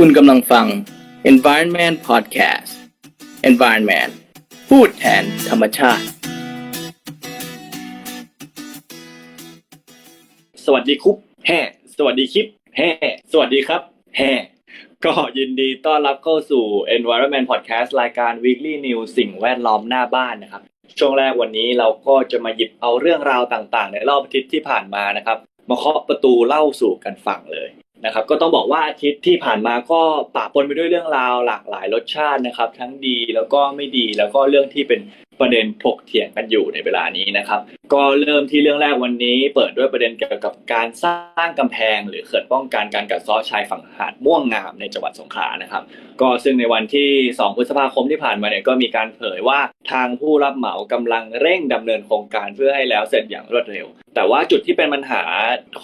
คุณกำลังฟัง Environment Podcast Environment พูดแทนธรรมชาติ สวัสดีคุปแฮ่สวัสดีคลิปแฮ่สวัสดีครับแฮ่ก็ยินดีต้อนรับเข้าสู่ Environment Podcast รายการ Weekly News สิ่งแวดล้อมหน้าบ้านนะครับ ช่วงแรกวันนี้เราก็จะมาหยิบเอาเรื่องราวต่างๆ ในรอบอาทิตย์ที่ผ่านมานะครับ มาเคาะประตูเล่าสู่กันฟังเลย นะครับก็ต้องบอกว่าอาทิตย์ที่ผ่านมาก็ปะปนไปด้วยเรื่องราวหลากหลายรสชาตินะครับ ทั้งดีแล้วก็ไม่ดีแล้วก็เรื่องที่เป็นประเด็นถกเถียงกันอยู่ในเวลานี้นะครับ ก็เริ่มที่เรื่องแรกวันนี้ เปิดด้วยประเด็นเกี่ยวกับการสร้างกำแพง หรือเขื่อนป้องกันการกัดเซาะชายฝั่งหาดม่วงงามในจังหวัดสงขลานะครับ ก็ซึ่งในวันที่ 2 พฤษภาคมที่ผ่านมาเนี่ยก็มีการเผยว่าทางผู้รับเหมากำลังเร่งดำเนินโครงการเพื่อให้แล้วเสร็จอย่างรวดเร็ว แต่ว่าจุดที่เป็นปัญหา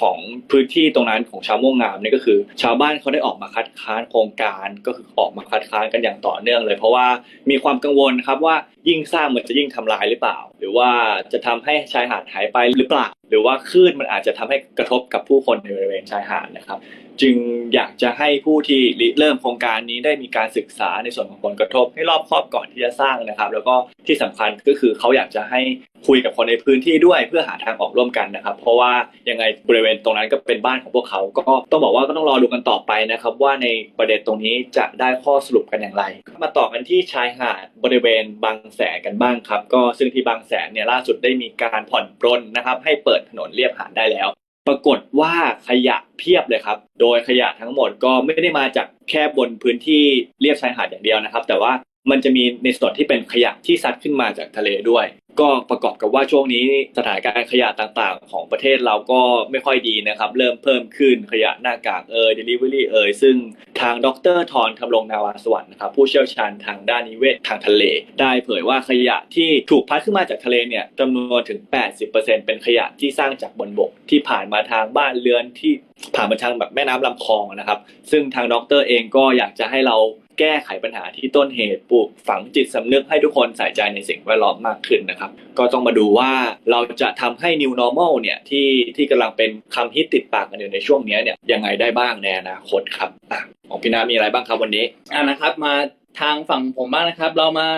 ของพื้นที่ตรงนั้นของชาวม่วงงามนี่ก็คือ ชาวบ้านเขาได้ออกมาคัดค้านโครงการก็คือออกมาคัดค้านกันอย่างต่อเนื่องเลย เพราะว่ามีความกังวลครับว่ายิ่งสร้างมันจะยิ่งทำลายหรือเปล่า หรือว่าจะทำให้ชายหาดหายไปหรือเปล่า หรือว่าคลื่นมันอาจจะทำให้กระทบกับผู้คนในบริเวณชายหาดนะครับ จึงอยากจะให้ผู้ที่ริเริ่มโครงการนี้ได้มีการศึกษาในส่วนของผลกระทบ ให้รอบครอบก่อนที่จะสร้างนะครับ แล้วก็ที่สำคัญก็คือเขาอยากจะให้คุยกับคนในพื้นที่ด้วยเพื่อหาทางออกร่วมกันนะครับ เพราะว่ายังไงบริเวณตรงนั้นก็เป็นบ้านของพวกเขา ก็ต้องบอกว่าก็ต้องรอดูกันต่อไปนะครับ ว่าในประเด็นตรงนี้จะได้ข้อสรุปกันอย่างไร มาต่อกันที่ชายหาดบริเวณบางแสนกันบ้างครับ ก็ซึ่งที่บางแสนเนี่ยล่าสุดได้มีการผ่อนปรนนะครับให้เปิดถนนเลียบหาดได้แล้ว ปรากฏว่าขยะเพียบเลยครับ โดยขยะทั้งหมดก็ไม่ได้มาจากแค่บนพื้นที่เรียบชายหาดอย่างเดียวนะครับ แต่ว่ามันจะมีในส่วนที่เป็นขยะที่ซัดขึ้นมาจากทะเลด้วย ก็ประกอบกับว่าช่วงนี้สถานการณ์ขยะต่างๆ ของประเทศเราก็ไม่ค่อยดีนะครับ เริ่มเพิ่มขึ้นขยะหน้ากากเอ่ย delivery เอ่ยซึ่งทางดรทอนทำรงนาวาสวัสดิ์นะครับผู้เชี่ยวชาญทางด้านนิเวศทางทะเล ได้เผยว่าขยะที่ถูกพัดขึ้นมาจากทะเลเนี่ยจำนวนถึง 80%เป็นขยะที่สร้างจากบนบกที่ผ่านมาทางบ้านเรือนที่ผ่านมาทางแบบแม่น้ำลำคลองนะครับ ซึ่งทางดรเองก็อยากจะให้เรา แก้ไขปัญหาที่ต้นเหตุปลูกฝังจิตสำนึกให้ทุกคนใส่ใจในสิ่งแวดล้อมมากขึ้นนะครับ ก็ต้องมาดูว่าเราจะทำให้ new normal เนี่ยที่ที่กำลังเป็นคำฮิตติดปากกันอยู่ในช่วงนี้เนี่ยยังไงได้บ้างในอนาคตครับอะของพี่นามีอะไรบ้างครับวันนี้อ่านะครับ มาทางฝั่งผมบ้างนะครับ เรามา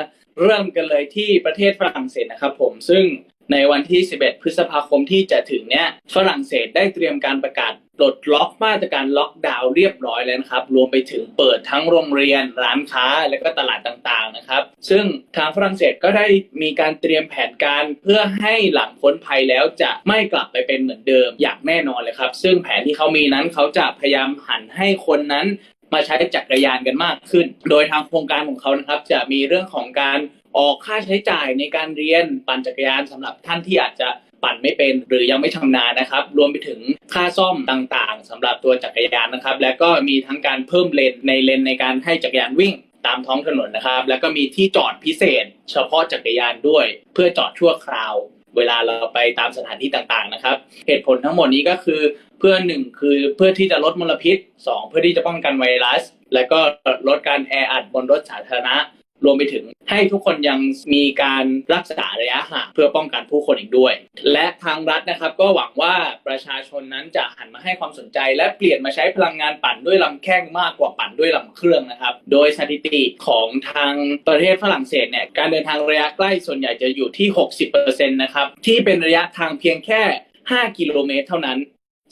เริ่มกันเลยที่ประเทศฝรั่งเศสนะครับ ผมซึ่งในวันที่ 11 พฤษภาคมที่จะถึงเนี้ยฝรั่งเศสได้เตรียมการประกาศ ปลดล็อกมาตรการล็อกดาวน์เรียบร้อยแล้วนะครับ รวมไปถึงเปิดทั้งโรงเรียน ร้านค้า และก็ตลาดต่างๆนะครับ ซึ่งทางฝรั่งเศสก็ได้มีการเตรียมแผนการเพื่อให้หลังพ้นภัยแล้วจะไม่กลับไปเป็นเหมือนเดิมอย่างแน่นอนเลยครับ ซึ่งแผนที่เขามีนั้นเขาจะพยายามหันให้คนนั้นมาใช้จักรยานกันมากขึ้น โดยทางโครงการของเขานะครับ จะมีเรื่องของการออกค่าใช้จ่ายในการเรียนปั่นจักรยานสำหรับท่านที่อาจจะ ปั่นไม่เป็นหรือยังไม่ชำนาญนะครับ รวมไปถึงค่าซ่อมต่างๆสำหรับตัวจักรยานนะครับ และก็มีทั้งการเพิ่มเลนในเลนในการให้จักรยานวิ่งตามท้องถนนนะครับ แล้วก็มีที่จอดพิเศษ เฉพาะจักรยานด้วย เพื่อจอดชั่วคราว เวลาเราไปตามสถานที่ต่างๆนะครับ เหตุผลทั้งหมดนี้ก็คือเพื่อหนึ่งคือเพื่อที่จะลดมลพิษสองเพื่อที่จะป้องกันไวรัส และก็ลดการแออัดบนรถสาธารณะ รวมไปถึงให้ทุกคนยังมีการรักษาระยะห่างเพื่อป้องกันผู้คนอีกด้วย และทางรัฐนะครับก็หวังว่าประชาชนนั้นจะหันมาให้ความสนใจ และเปลี่ยนมาใช้พลังงานปั่นด้วยลำแข้งมากกว่าปั่นด้วยลำเครื่องนะครับ โดยสถิติของทางประเทศฝรั่งเศสเนี่ยการเดินทางระยะใกล้ส่วนใหญ่จะอยู่ที่ 60%นะครับที่เป็นระยะทางเพียงแค่ 5 กิโลเมตรเท่านั้น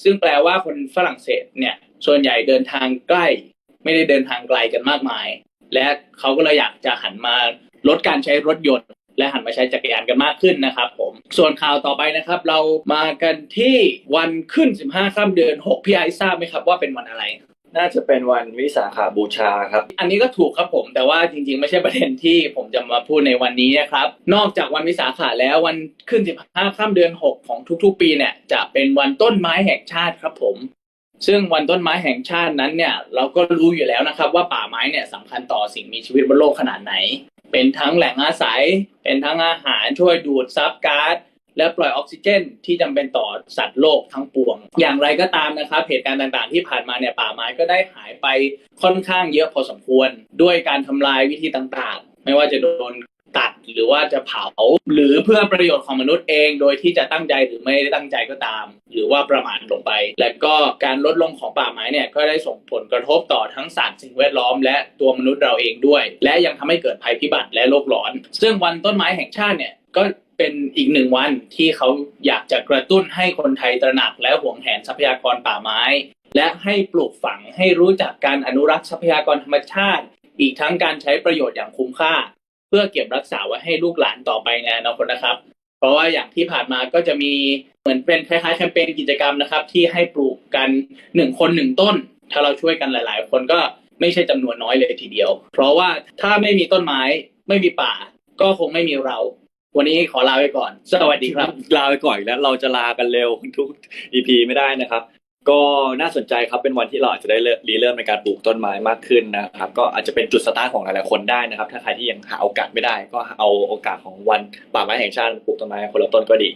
ซึ่งแปลว่าคนฝรั่งเศสเนี่ยส่วนใหญ่เดินทางใกล้ ไม่ได้เดินทางไกลกันมากมาย และเขาก็เลยอยากจะหันมาลดการใช้รถยนต์ และหันมาใช้จักรยานกันมากขึ้นนะครับผมส่วนข่าวต่อไปนะครับ เรามากันที่วันขึ้น 15ค่ำเดือน 6 พี่ไอซ์ทราบไหมครับว่าเป็นวันอะไร น่าจะเป็นวันวิสาขาบูชาครับ อันนี้ก็ถูกครับผมแต่ว่าจริงๆ ไม่ใช่ประเด็นที่ผมจะมาพูดในวันนี้นะครับ นอกจากวันวิสาขะแล้ววันขึ้น 15ค่ำเดือน 6 ของทุกๆ ปีเนี่ยจะเป็นวันต้นไม้แห่งชาติครับผม ซึ่งวันต้นไม้แห่งชาตินั้นเนี่ยเราก็รู้อยู่แล้วนะครับ ว่าป่าไม้เนี่ยสำคัญต่อสิ่งมีชีวิตบนโลกขนาดไหน เป็นทั้งแหล่งอาศัย เป็นทั้งอาหารช่วยดูดซับก๊าซและปล่อยออกซิเจน ที่จำเป็นต่อสัตว์โลกทั้งปวง อย่างไรก็ตามนะครับเหตุการณ์ต่างๆ ที่ผ่านมาเนี่ยป่าไม้ก็ได้หายไปค่อนข้างเยอะพอสมควร ด้วยการทำลายวิธีต่างๆ ไม่ว่าจะโดนตัดหรือว่าจะเผา หรือเพื่อประโยชน์ของมนุษย์เอง โดยที่จะตั้งใจหรือไม่ได้ตั้งใจก็ตาม หรือว่าประมาทลงไป และก็การลดลงของป่าไม้เนี่ยก็ได้ส่งผลกระทบต่อทั้งสัตว์สิ่งแวดล้อม และตัวมนุษย์เราเองด้วย และยังทำให้เกิดภัยพิบัติและโลกร้อน ซึ่งวันต้นไม้แห่งชาติเนี่ยก็เป็นอีกหนึ่งวันที่เขาอยากจะกระตุ้นให้คนไทยตระหนักและหวงแหนทรัพยากรป่าไม้ และให้ปลูกฝังให้รู้จักการอนุรักษ์ทรัพยากรธรรมชาติ อีกทั้งการใช้ประโยชน์อย่างคุ้มค่า เพื่อเก็บรักษาไว้ให้ลูกหลานต่อไปในอนาคตนะครับ เพราะว่าอย่างที่ผ่านมาก็จะมีเหมือนเป็นคล้ายๆแคมเปญกิจกรรมนะครับ ที่ให้ปลูกกันหนึ่งคนหนึ่งต้น ถ้าเราช่วยกันหลาย ๆ คนก็ไม่ใช่จำนวนน้อยเลยทีเดียว เพราะว่าถ้าไม่มีต้นไม้ไม่มีป่า ก็คงไม่มีเรา วันนี้ขอลาไปก่อน สวัสดีครับ ลาไปก่อนอีกแล้วเราจะลากันเร็วทุก EP ไม่ได้นะครับ ก็น่าสนใจครับเป็นวันที่เราอาจจะได้เริ่มรีเริ่มในการปลูกต้นไม้มากขึ้นนะครับ ก็อาจจะเป็นจุดสตาร์ทของหลายๆคนได้นะครับ ถ้าใครที่ยังหาโอกาสไม่ได้ ก็เอาโอกาสของวันป่าไม้แห่งชาติปลูกต้นไม้คนละต้นก็ดี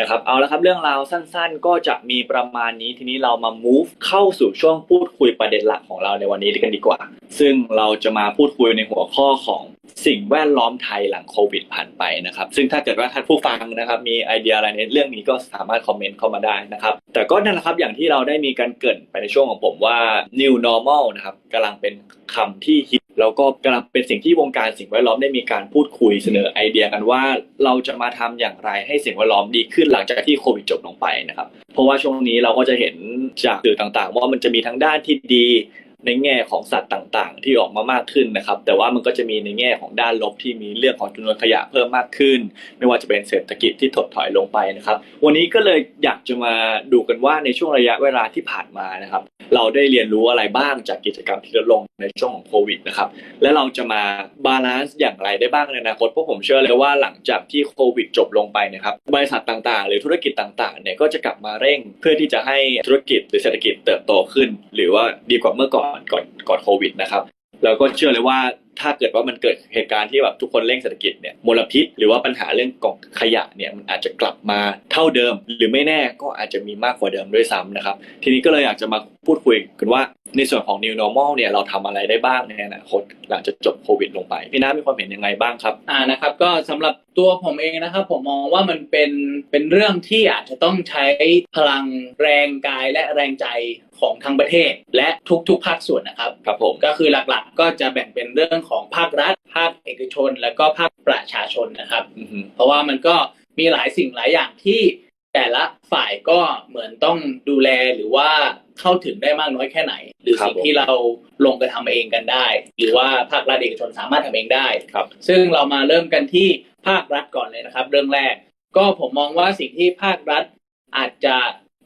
นะครับ เอาละครับเรื่องราวสั้นๆ ก็จะมีประมาณนี้ทีนี้เรามา move เข้าสู่ช่วงพูดคุยประเด็นหลักของเราในวันนี้กันดีกว่า ซึ่งเราจะมาพูดคุยในหัวข้อของสิ่งแวดล้อมไทยหลังโควิดผ่านไปนะครับ ซึ่งถ้าเกิดว่าท่านผู้ฟังนะครับ มีไอเดียอะไรในเรื่องนี้ก็สามารถคอมเมนต์เข้ามาได้นะครับ แต่ก็นั่นแหละครับอย่างที่เราได้มีการเกรินไปในช่วงของผมว่า new normal นะครับกำลังเป็นคำที่ฮิตแล้วก็กำลังเป็นสิ่งที่วงการสิ่งแวดล้อมได้มีการพูดคุยเสนอไอเดียกันว่า เราจะมาทำอย่างไรให้สิ่งแวดล้อมดีขึ้นหลังจากที่โควิดจบลงไปนะครับ เพราะว่าช่วงนี้เราก็จะเห็นจากสื่อต่างๆ ว่ามันจะมีทั้งด้านที่ดี ในแง่ของสัตว์ต่างๆ ที่ออกมามากขึ้นนะครับ แต่ว่ามันก็จะมีในแง่ของด้านลบที่มีเรื่องของจำนวนขยะเพิ่มมากขึ้น ไม่ว่าจะเป็นเศรษฐกิจที่ถดถอยลงไปนะครับ วันนี้ก็เลยอยากจะมาดูกันว่าในช่วงระยะเวลาที่ผ่านมานะครับ เราได้เรียนรู้อะไรบ้างจากกิจกรรมที่ลดลงในช่วงของโควิดนะครับ และเราจะมาบาลานซ์อย่างไรได้บ้างในอนาคตเพราะผมเชื่อเลยว่าหลังจากที่โควิดจบลงไปนะครับบริษัทต่างๆ หรือธุรกิจต่างๆเนี่ยก็จะกลับมาเร่ง เพื่อที่จะให้ธุรกิจหรือเศรษฐกิจเติบโตขึ้น หรือว่าดีกว่าเมื่อก่อนก่อนก่อนโควิดนะครับ แล้วก็เชื่อเลยว่าถ้าเกิดว่ามันเกิดเหตุการณ์ที่แบบทุกคนเร่งเศรษฐกิจเนี่ยมลพิษ หรือว่าปัญหาเรื่องกองขยะเนี่ยมันอาจจะกลับมาเท่าเดิม หรือไม่แน่ก็อาจจะมีมากกว่าเดิมด้วยซ้ำนะครับ ทีนี้ก็เลยอยากจะมาพูดคุยกันว่าในส่วนของ new normal เนี่ยเราทำอะไรได้บ้างในอนาคตหลังจากจบโควิดลงไป พี่น้ามีความเห็นยังไงบ้างครับอ่านะครับก็สำหรับตัวผมเองนะครับผมมองว่ามันเป็นเป็นเรื่องที่อาจจะต้องใช้พลังแรงกายและแรงใจของทั้งประเทศ และทุกๆภาคส่วนนะครับครับผมก็คือหลักๆ ก็จะแบ่งเป็นเรื่องของภาครัฐ ภาคเอกชน และก็ภาคประชาชนนะครับอือฮึเพราะว่ามันก็มีหลายสิ่งหลายอย่างที่แต่ละฝ่ายก็เหมือนต้องดูแลหรือว่าเข้าถึงได้มากน้อยแค่ไหน หรือสิ่งที่เราลงกระทำเองกันได้ หรือว่าภาครัฐเอกชนสามารถทำเองได้ครับ ซึ่งเรามาเริ่มกันที่ภาครัฐก่อนเลยนะครับ เรื่องแรก ก็ผมมองว่าสิ่งที่ภาครัฐอาจจะ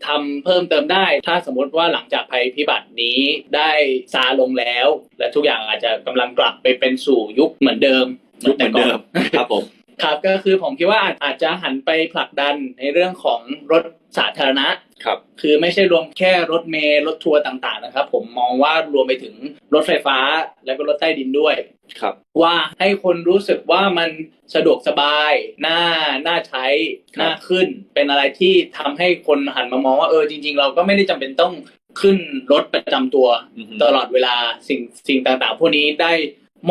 ทำเพิ่มเติมได้ ถ้าสมมติว่าหลังจากภัยพิบัตินี้ได้ซาลงแล้ว และทุกอย่างอาจจะกำลังกลับไปเป็นสู่ยุคเหมือนเดิมยุคเหมือนเดิมครับผมครับก็คือผมคิดว่าอาจอาจจะหันไปผลักดันในเรื่องของรถ สาธารณะ ครับ คือไม่ใช่รวมแค่รถเมล์รถทัวร์ต่างๆนะครับ ผมมองว่ารวมไปถึงรถไฟฟ้าแล้วก็รถใต้ดินด้วย ครับ ว่าให้คนรู้สึกว่ามันสะดวกสบายน่าน่าใช้ครับ น่าขึ้น เป็นอะไรที่ทำให้คนหันมามองว่าเออจริง ๆ เราก็ไม่ได้จำเป็นต้องขึ้นรถประจำตัว อือฮึ ตลอดเวลาสิ่งสิ่งต่างๆ พวกนี้ได้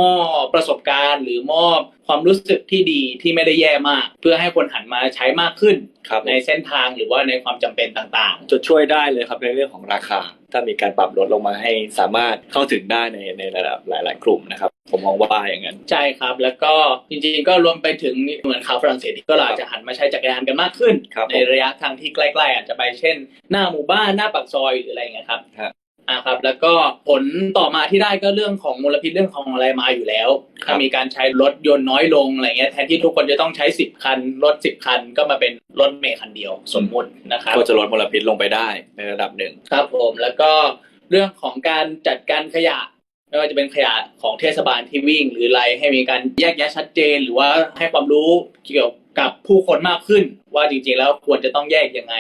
มอบประสบการณ์ หรือมอบความรู้สึกที่ดีที่ไม่ได้แย่มาก เพื่อให้คนหันมาใช้มากขึ้น ครับผมในเส้นทางหรือว่าในความจำเป็นต่างจะช่วยได้เลยครับในเรื่องของราคา ถ้ามีการปรับลดลงมาให้สามารถเข้าถึงได้ในในระดับหลาย ๆ กลุ่มนะครับ ผมมองว่าอย่างนั้น ๆ ใช่ครับ แล้วก็จริงๆก็รวมไปถึงเหมือนข่าวฝรั่งเศสที่ก็อาจจะหันมาใช้จักรยานกันมากขึ้น ครับในระยะทางที่ใกล้ ๆ อาจจะไปเช่น หน้าหมู่บ้านหน้าปากซอยหรืออะไรอย่างเงี้ยครับครั บอ่าครับ แล้วก็ผลต่อมาที่ได้ก็เรื่องของมลพิษเรื่องของอะไรมาอยู่แล้วครับถ้ามีการใช้รถยนต์น้อยลงอะไรเงี้ยแทนที่ทุกคนจะต้องใช้สิบคันรถสิบคันก็มาเป็นรถเมล์คันเดียวสมมุตินะครับก็จะลดมลพิษลงไปได้ในระดับหนึ่งครับผมแล้วก็เรื่องของการจัดการขยะไม่ว่าจะเป็นขยะของเทศบาลที่วิ่ง หรืออะไรให้มีการแยกแยะชัดเจน หรือว่าให้ความรู้เกี่ยว กับผู้คนมากขึ้น ว่าจริงๆแล้วควรจะต้องแยกยังไง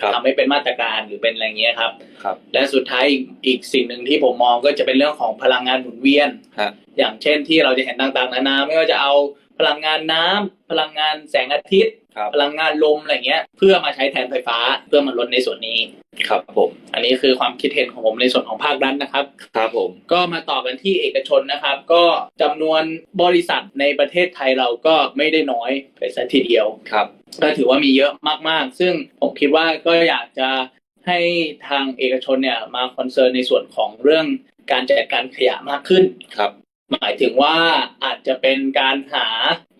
ครับทำให้เป็นมาตรการหรือเป็นอะไรเงี้ยครับ ครับ และสุดท้ายอีกอีกสิ่งหนึ่งที่ผมมองก็จะเป็นเรื่องของพลังงานหมุนเวียน ฮะ อย่างเช่นที่เราจะเห็นต่างๆนานาไม่ว่าจะเอาพลังงานน้ำพลังงานแสงอาทิตย์ ครับ พลังงานลมอะไรเงี้ย เพื่อมาใช้แทนไฟฟ้าเพื่อมาลดในส่วนนี้ ครับผมอันนี้คือความคิดเห็นของผมในส่วนของภาครัฐนะครับ ครับผม ก็มาต่อกันที่เอกชนนะครับ ก็จำนวนบริษัทในประเทศไทยเราก็ไม่ได้น้อยไปซะทีเดียวครับ ก็ถือว่ามีเยอะมากๆ ซึ่งผมคิดว่าก็อยากจะให้ทางเอกชนเนี่ยมาคอนเซิร์นในส่วนของเรื่องการจัดการขยะมากขึ้นครับ หมายถึงว่าอาจจะเป็นการหา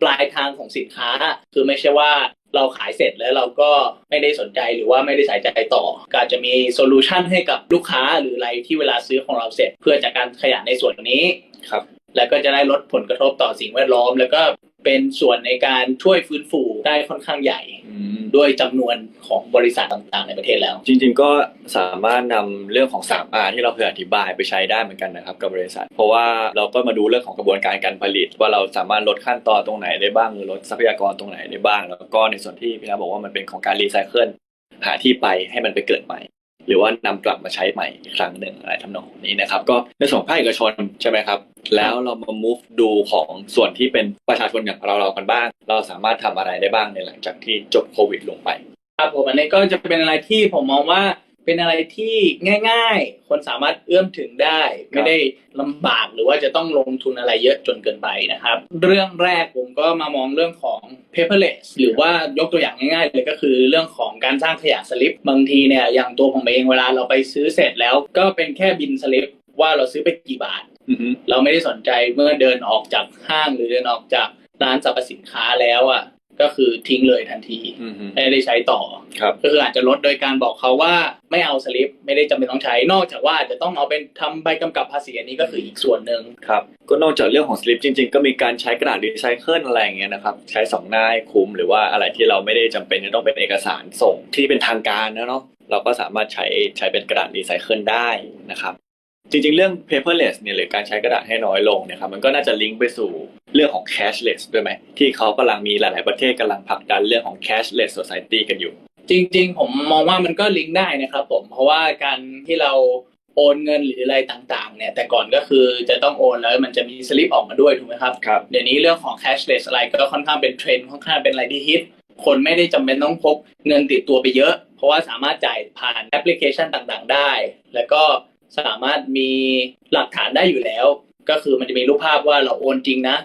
ปลายทางของสินค้า คือไม่ใช่ว่า เราขายเสร็จแล้วเราก็ไม่ได้สนใจหรือว่าไม่ได้ใส่ใจต่อก็อาจจะมีโซลูชันให้กับลูกค้าหรืออะไรที่เวลาซื้อของเราเสร็จ เพื่อจัดการขยะในส่วนนี้ครับ แล้วก็จะได้ลดผลกระทบต่อสิ่งแวดล้อม แล้วก็เป็นส่วนในการช่วยฟื้นฟูได้ค่อนข้างใหญ่อืม ด้วยจำนวนของบริษัทต่างๆ ในประเทศแล้ว จริง ๆ ก็สามารถนำเรื่องของ 3R ที่เราเคยอธิบายไปใช้ได้เหมือนกันนะครับกับบริษัท เพราะว่าเราก็มาดูเรื่องของกระบวนการการผลิต ว่าเราสามารถลดขั้นตอนตรงไหนได้บ้างหรือลดทรัพยากรตรงไหนได้บ้าง แล้วก็ในส่วนที่พี่นาบอกว่ามันเป็นของการรีไซเคิลหาที่ไปให้มันไปเกิดใหม่ หรือว่านำกลับมาใช้ใหม่อีกครั้งหนึ่งอะไรทำนองนี้นะครับ ก็ในส่วนของภาคเอกชนใช่ไหมครับ แล้วเรามา move ดูของส่วนที่เป็นประชาชนอย่างเราเราๆกันบ้าง เราสามารถทำอะไรได้บ้างในหลังจากที่จบโควิดลงไปครับผมอันนี้ก็จะเป็นอะไรที่ผมมองว่า เป็นอะไรที่ง่าย ๆ คนสามารถเอื้อมถึงได้ ไม่ได้ลำบากหรือว่าจะต้องลงทุนอะไรเยอะจนเกินไปนะครับ เรื่องแรกผมก็มามองเรื่องของ paperless หรือว่ายกตัวอย่างง่าย ๆ เลยก็คือเรื่องของการสร้างขยะสลิป บางทีเนี่ยอย่างตัวผมเองเวลาเราไปซื้อเสร็จแล้ว ก็เป็นแค่บินสลิปว่าเราซื้อไปกี่บาทอือฮึเราไม่ได้สนใจเมื่อเดินออกจากห้างหรือเดินออกจากร้านสรรพสินค้าแล้วอะ ก็คือทิ้งเลยทันทีอือฮึไม่ได้ใช้ต่อครับก็คืออาจจะลดโดยการบอกเขาว่าไม่เอาสลิปไม่ได้จำเป็นต้องใช้ นอกจากว่าอาจจะต้องเอาเป็นทำใบกำกับภาษีอันนี้ก็คืออีกส่วนหนึ่งครับก็นอกจากเรื่องของสลิปจริง ๆ ก็มีการใช้กระดาษรีไซเคิลอะไรอย่างเงี้ยนะครับใช้สองหน้าให้คุ้มหรือว่าอะไรที่เราไม่ได้จำเป็นจะต้องเป็นเอกสารส่งที่เป็นทางการนะเนาะเราก็สามารถใช้ใช้เป็นกระดาษรีไซเคิลได้นะครับ จริงๆ เรื่อง paperless เนี่ยหรือการใช้กระดาษให้น้อยลงเนี่ยครับมันก็น่าจะลิงก์ไปสู่เรื่องของ cashless ด้วยไหมที่เขากำลังมีหลาย ๆ ประเทศกำลังผลักดันเรื่องของ cashless society กันอยู่ จริง ๆ ผมมองว่ามันก็ลิงก์ได้นะครับผมเพราะว่าการที่เราโอนเงินหรืออะไรต่างๆ เนี่ยแต่ก่อนก็คือจะต้องโอนแล้วมันจะมีสลิปออกมาด้วยถูกไหมครับครับเดี๋ยวนี้เรื่องของ cashless อะไรก็ค่อนข้างเป็นเทรนด์ค่อนข้างเป็นอะไรที่ฮิตคนไม่ได้จำเป็นต้องพกเงินติดตัวไปเยอะ เพราะว่าสามารถจ่ายผ่านแอปพลิเคชันต่างๆ ได้ แล้วก็ สามารถมีหลักฐานได้อยู่แล้ว ก็คือมันจะมีรูปภาพว่าเราโอนจริงนะ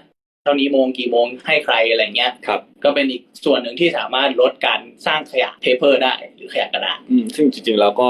เท่านี้โมงกี่โมงให้ใครอะไรเงี้ยครับ ก็เป็นอีกส่วนหนึ่งที่สามารถลดการสร้างขยะเ a เ e อร์ได้หรือขยะกระดาษอืมซึ่งจริงๆแล้วก็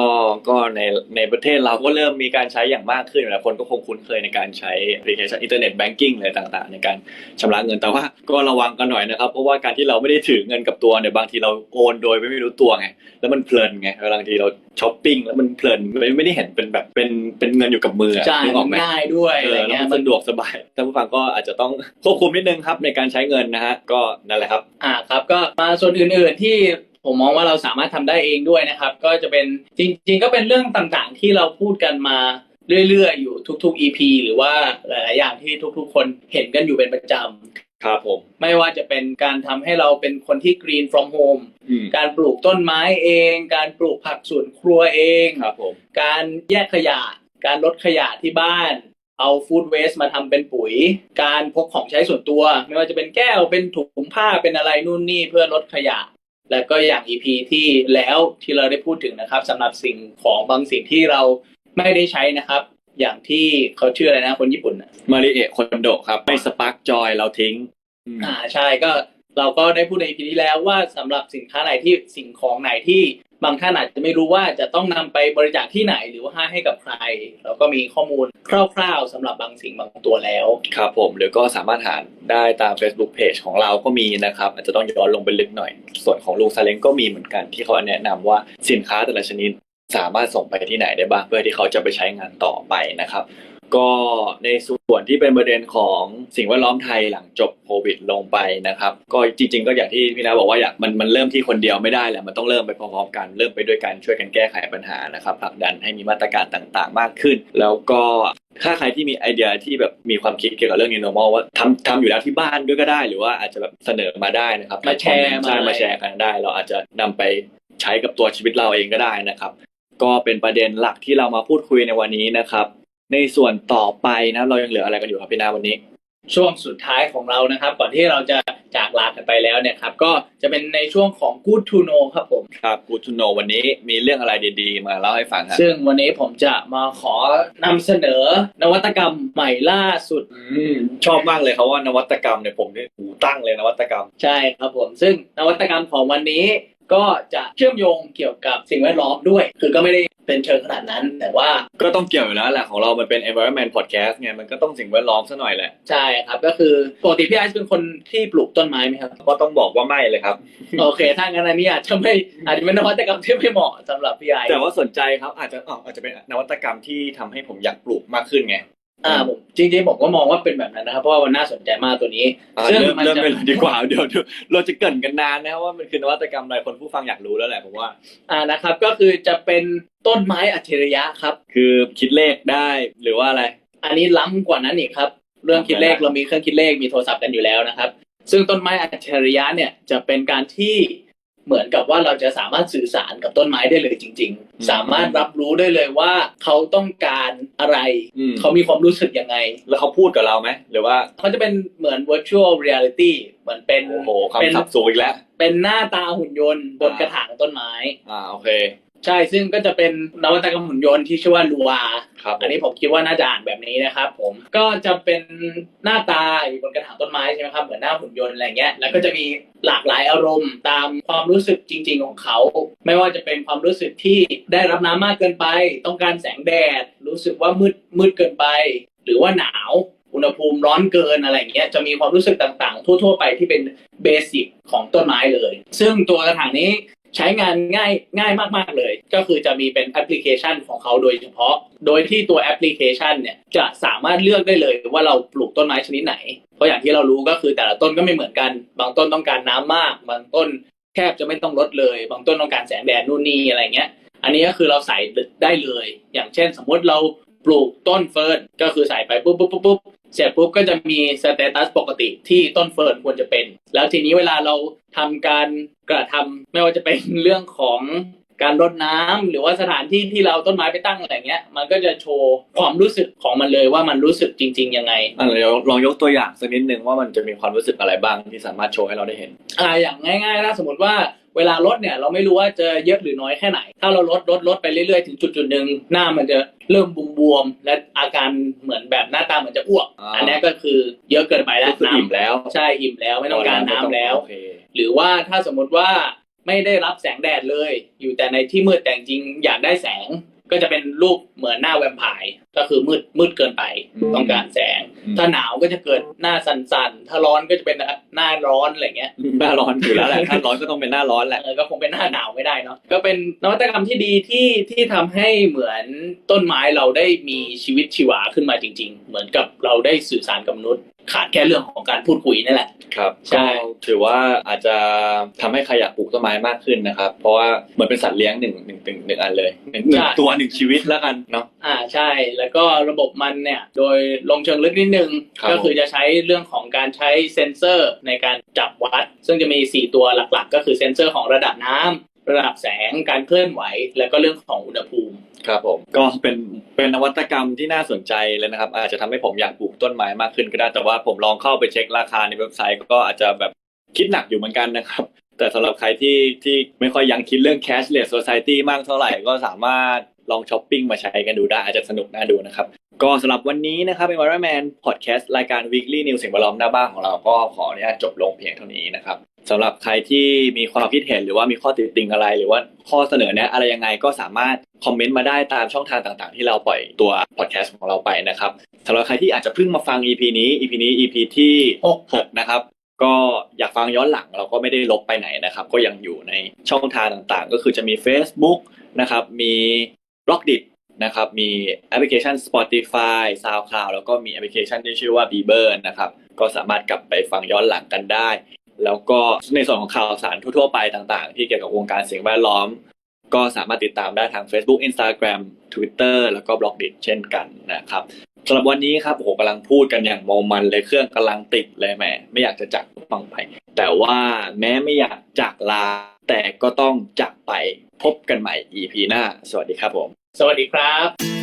ก็ในในประเทศเราก็เริ่มมีการใช้อย่างมากขึ้นแล้วคนก็คงคุ้นเคยในการใช้แอปพลิเคชันอินเทอร์เน็ตแบงกิ้งอะไรต่างๆ ในการชำระเงินแต่ว่าก็ระวังกันหน่อยนะครับ เพราะว่าการที่เราไม่ได้ถือเงินกับตัวเนี่ยบางทีเราโอนโดยไม่รู้ตัวไงแล้วมันเพลินไงบางทีเราช้อปปิ้งแล้วมันเพลินไม่ไม่ได้เห็นเป็นแบบเป็นเป็นเงินอยู่กับมืออะใช่นึกอมัอกนไหมง่ายด้วยเออะไรอแล้วเงี้ยมันมันสะดวกสบายท่านผู้ฟังก็อาจจะต้องควบคุมนิดนึงครับในการใช้เงินนะฮะก็นั่นแหละครับอ่าครับก็มาส่วนอื่นๆที่ผมมองว่าเราสามารถทำได้เองด้วยนะครับ ก็จะเป็นจริง ๆ ก็เป็นเรื่องต่างๆ ที่เราพูดกันมาเรื่อยๆ อยู่ทุก ๆ EP หรือว่าหลายๆอย่างที่ทุกๆ คนเห็นกันอยู่เป็นประจำครับผมไม่ว่าจะเป็นการทำให้เราเป็นคนที่ green from home อืมการปลูกต้นไม้เอง การปลูกผักสวนครัวเองครับผมการแยกขยะ การลดขยะที่บ้าน เอาฟู้ดเวสต์มาทำเป็นปุ๋ย การพกของใช้ส่วนตัว ไม่ว่าจะเป็นแก้วเป็นถุงผ้าเป็นอะไรนู่นนี่เพื่อลดขยะ แล้วก็อย่าง EP ที่แล้วที่เราได้พูดถึงนะครับสำหรับสิ่งของบางสิ่งที่เราไม่ได้ใช้นะครับ อย่างที่เขาชื่ออะไรนะคนญี่ปุ่นน่ะมาริเอะคอนโดครับไม่สปาร์กจอยเราทิ้งอืมอ่าใช่ก็เราก็ได้พูดใน EP ที่แล้วว่าสำหรับสินค้าไหนที่สิ่งของไหนที่ บางท่านอาจจะไม่รู้ว่าจะต้องนำไปบริจาคที่ไหนหรือว่าให้กับใครเราก็มีข้อมูลคร่าวๆสำหรับบางสิ่งบางตัวแล้วครับผมหรือก็สามารถหาได้ตาม Facebook Page ของเราก็มีนะครับอาจจะต้องย้อนลงไปลึกหน่อย ส่วนของลุงซาเล้งก็มีเหมือนกันที่เขาแนะนำว่าสินค้าแต่ละชนิดสามารถส่งไปที่ไหนได้บ้างเพื่อที่เขาจะไปใช้งานต่อไปนะครับ ก็ในส่วนที่เป็นประเด็นของสิ่งแวดล้อมไทยหลังจบโควิดลงไปนะครับ ก็จริง ๆ ก็อย่างที่พี่นาบอกว่าอยากมันมันเริ่มที่คนเดียวไม่ได้แหละมันต้องเริ่มไปพร้อมๆกันเริ่มไปด้วยกันช่วยกันแก้ไขปัญหานะครับผลักดันให้มีมาตรการต่างๆ มากขึ้น แล้วก็ถ้าใครที่มีไอเดียที่แบบมีความคิดเกี่ยวกับเรื่อง new normal ว่าทำทำอยู่แล้วที่บ้านด้วยก็ได้ หรือว่าอาจจะแบบเสนอมาได้นะครับมาแชร์ใช่มาอะไรมาแชร์กันได้ เราอาจจะนำไปใช้กับตัวชีวิตเราเองก็ได้นะครับ ก็เป็นประเด็นหลักที่เรามาพูดคุยในวันนี้นะครับ ในส่วนต่อไปนะเรายังเหลืออะไรกันอยู่ครับพี่นาวันนี้ ช่วงสุดท้ายของเรานะครับ ก่อนที่เราจะจากลากันไปแล้วเนี่ยครับก็จะเป็นในช่วงของ Good to Know ครับผม ครับกูทูโนวันนี้มีเรื่องอะไรดีๆ มาเล่าให้ฟังครับซึ่งวันนี้ผมจะมาขอนำเสนอนวัตกรรมใหม่ล่าสุด อืมชอบมากเลยเขาว่านวัตกรรมเนี่ยผมเนี่ยหูตั้งเลยนวัตกรรม ใช่ครับผม ซึ่งนวัตกรรมของวันนี้ ก็จะเชื่อมโยงเกี่ยวกับสิ่งแวดล้อมด้วย คือก็ไม่ได้เป็นเชิงขนาดนั้น แต่ว่าก็ต้องเกี่ยวอยู่แล้วแหละของเรามันเป็น environment podcast ไงมันก็ต้องสิ่งแวดล้อมซะหน่อยแหละ ใช่ครับ ก็คือปกติพี่ไอซ์เป็นคนที่ปลูกต้นไม้ไหมครับ ก็ต้องบอกว่าไม่เลยครับ โอเค ถ้างั้นอันนี้อาจจะไม่อาจจะเป็นนวัตกรรมที่ไม่เหมาะสำหรับพี่ไอซ์แต่ว่าสนใจครับอาจจะอ๋ออาจจะเป็นนวัตกรรมที่ทำให้ผมอยากปลูกมากขึ้นไง อ่าผมจริงๆผมก็มองว่าเป็นแบบนั้นนะครับเพราะว่ามันน่าสนใจมากตัวนี้อะซึ่งเริ่มมันเริ่มจะไปเลยดีกว่าเดี๋ยวเดี๋ยวเราจะเกรินกันนานนะครับว่ามันคือนวัตกรรมอะไรคนผู้ฟังอยากรู้แล้วแหละผมว่า อ่านะครับก็คือจะเป็นต้นไม้อัจฉริยะครับ คือคิดเลขได้หรือว่าอะไร อันนี้ล้ำกว่านั้นอีกครับ เรื่องคิดเลขเรามีเครื่องคิดเลขมีโทรศัพท์กันอยู่แล้วนะครับ ซึ่งต้นไม้อัจฉริยะเนี่ยจะเป็นการที่ เหมือนกับว่าเราจะสามารถสื่อสารกับต้นไม้ได้เลยจริงอืมๆสามารถรับรู้ได้เลยว่าเขาต้องการอะไร อืม เขามีความรู้สึกยังไง แล้วเขาพูดกับเราไหมหรือว่าเขาจะเป็นเหมือน virtual reality เหมือนเป็น โอ้โหความเป็นสับสูงอีกแล้ว เป็นหน้าตาหุ่นยนต์บนอ่า กระถางต้นไม้ อ่าโอเค ใช่ซึ่งก็จะเป็นนวัตกรรมหุ่นยนต์ที่ชื่อว่าลูวาครับอันนี้ผมคิดว่าน่าจะอ่านแบบนี้นะครับ ผมก็จะเป็นหน้าตาอยู่บนกระถางต้นไม้ใช่ไหมครับเหมือนหน้าหุ่นยนต์อะไรเงี้ยแล้วก็จะมีหลากหลายอารมณ์ตามความรู้สึกจริง ๆ ของเขา ไม่ว่าจะเป็นความรู้สึกที่ได้รับน้ำมากเกินไป ต้องการแสงแดด รู้สึกว่ามืดมืดเกินไป หรือว่าหนาวอุณหภูมิร้อนเกินอะไรเงี้ยจะมีความรู้สึกต่างๆ ทั่ว ๆ ไปที่เป็นเบสิกของต้นไม้เลย ซึ่งตัวกระถางนี้ ใช้งานง่ายง่ายมาก ๆ เลย ก็คือจะมีเป็นแอปพลิเคชันของเขาโดยเฉพาะ โดยที่ตัวแอปพลิเคชันเนี่ยจะสามารถเลือกได้เลยว่าเราปลูกต้นไม้ชนิดไหน เพราะอย่างที่เรารู้ก็คือแต่ละต้นก็ไม่เหมือนกัน บางต้นต้องการน้ำมาก บางต้นแทบจะไม่ต้องลดเลย บางต้นต้องการแสงแดดนู่นนี่อะไรเงี้ย อันนี้ก็คือเราใส่ได้เลย อย่างเช่น สมมติเราปลูกต้นเฟิร์นก็คือใส่ไปปุ๊บปุ๊บปุ๊บปุ๊บ เสร็จปุ๊บก็จะมีสเตตัสปกติที่ต้นเฟิร์นควรจะเป็น แล้วทีนี้เวลาเราทำการกระทำไม่ว่าจะเป็นเรื่องของการรดน้ำหรือว่าสถานที่ที่เราเอาต้นไม้ไปตั้งอะไรเงี้ย มันก็จะโชว์ความรู้สึกของมันเลยว่ามันรู้สึกจริง ๆ ยังไงอะเดี๋ยวลองยกตัวอย่างสักนิดนึงว่ามันจะมีความรู้สึกอะไรบ้างที่สามารถโชว์ให้เราได้เห็นอ่าอย่างง่าย ๆ ถ้าสมมติว่า เวลาลดเนี่ยเราไม่รู้ว่าจะเยอะหรือน้อยแค่ไหน ถ้าเราลดลดลดไปเรื่อยๆ ถึงจุดจุดๆหนึ่งหน้ามันจะเริ่มบวมๆและอาการเหมือนแบบหน้าตาเหมือนจะอ้วกอ่าอันนี้ก็คือเยอะเกินไปแล้วก็คืออิ่มแล้ว ใช่อิ่มแล้วไม่ต้องการน้ำแล้วโอเคหรือว่าถ้าสมมุติว่าไม่ได้รับแสงแดดเลย อยู่แต่ในที่มืดแต่จริงๆอยากได้แสง ก็จะเป็นรูปเหมือนหน้าแวมไพร์ก็คือมืดมืดเกินไปอืมต้องการแสงอืมถ้าหนาวก็จะเกิดหน้าสั่นๆ ถ้าร้อนก็จะเป็นหน้าร้อนอะไรเงี้ยหน้าร้อนอยู่แล้วแหละถ้าร้อนก็ต้องเป็นหน้าร้อนแหละเออก็คงเป็นหน้าหนาวไม่ได้เนาะก็เป็นนวัตกรรมที่ดีที่ที่ทำให้เหมือนต้นไม้เราได้มีชีวิตชีวาขึ้นมาจริง ๆ เหมือนกับเราได้สื่อสารกับมนุษย์ขาดแค่เรื่องของการพูดคุยนั่นแหละ ครับใช่ ก็ถือว่าอาจจะทำให้ใครอยากปลูกต้นไม้มากขึ้นนะครับ เพราะว่าเหมือนเป็นสัตว์เลี้ยงหนึ่งหนึ่งหนึ่งหนึ่งอันเลยหนึ่งหนึ่งตัวหนึ่งชีวิตแล้วกันเนาะ อ่าใช่ แล้วก็ระบบมันเนี่ยโดยลงเชิงลึกนิดนึง ครับ ก็คือจะใช้เรื่องของการใช้เซ็นเซอร์ในการจับวัด ซึ่งจะมี 4 ตัวหลักๆ ก็คือเซ็นเซอร์ของระดับน้ำ ระดับแสงการเคลื่อนไหว แล้วก็เรื่องของอุณหภูมิ ครับผมก็เป็นเป็นนวัตกรรมที่น่าสนใจเลยนะครับ อาจจะทำให้ผมอยากปลูกต้นไม้มากขึ้นก็ได้แต่ว่าผมลองเข้าไปเช็คราคาในเว็บไซต์ก็อาจจะแบบคิดหนักอยู่เหมือนกันนะครับ แต่สำหรับใครที่ที่ไม่ค่อยยังคิดเรื่อง cashless society มากเท่าไหร่ก็สามารถ ลองช้อปปิ้งมาใช้กันดูได้อาจจะสนุกน่าดูนะครับ ก็สำหรับวันนี้นะครับ Environment Podcast รายการ Weekly News สิ่งแวดล้อมหน้าบ้านของเราก็ขออนุญาตจบลงเพียงเท่านี้นะครับสำหรับใครที่มีความคิดเห็นหรือว่ามีข้อติติงอะไร หรือว่าข้อเสนอแนะอะไรยังไงก็สามารถคอมเมนต์มาได้ตามช่องทางต่างๆ ที่เราปล่อยตัว podcast ของเราไปนะครับสำหรับใครที่อาจจะเพิ่งมาฟัง EP นี้ EP นี้ EP ที่6นะครับก็อยากฟังย้อนหลังเราก็ไม่ได้ลบไปไหนนะครับ ก็ยังอยู่ในช่องทางต่างๆ ก็คือจะมี Facebook นะครับมี b l o g d i t นะครับมีแอปพลิเคชัน Spotify SoundCloud แล้วก็มีแอปพลิเคชันที่ชื่อว่า b e b e r นะครับก็สามารถกลับไปฟังย้อนหลังกันได้ แล้วก็ในส่วนของข่าวสารทั่วๆไปต่างๆ ที่เกี่ยวกับวงการสิ่งแวดล้อม ก็สามารถติดตามได้ทาง Facebook Instagram Twitter แล้วก็ b l o g d i t เช่นกันนะครับ สำหรับวันนี้ครับโอ้โหกำลังพูดกันอย่างเมามันเลยเครื่องกำลังติดเลยแหมไม่อยากจะจากฟังไป แต่ว่าแม้ไม่อยากจากลา แต่ก็ต้องจากไปพบกันใหม่ EP หน้า สวัสดีครับผม สวัสดีครับ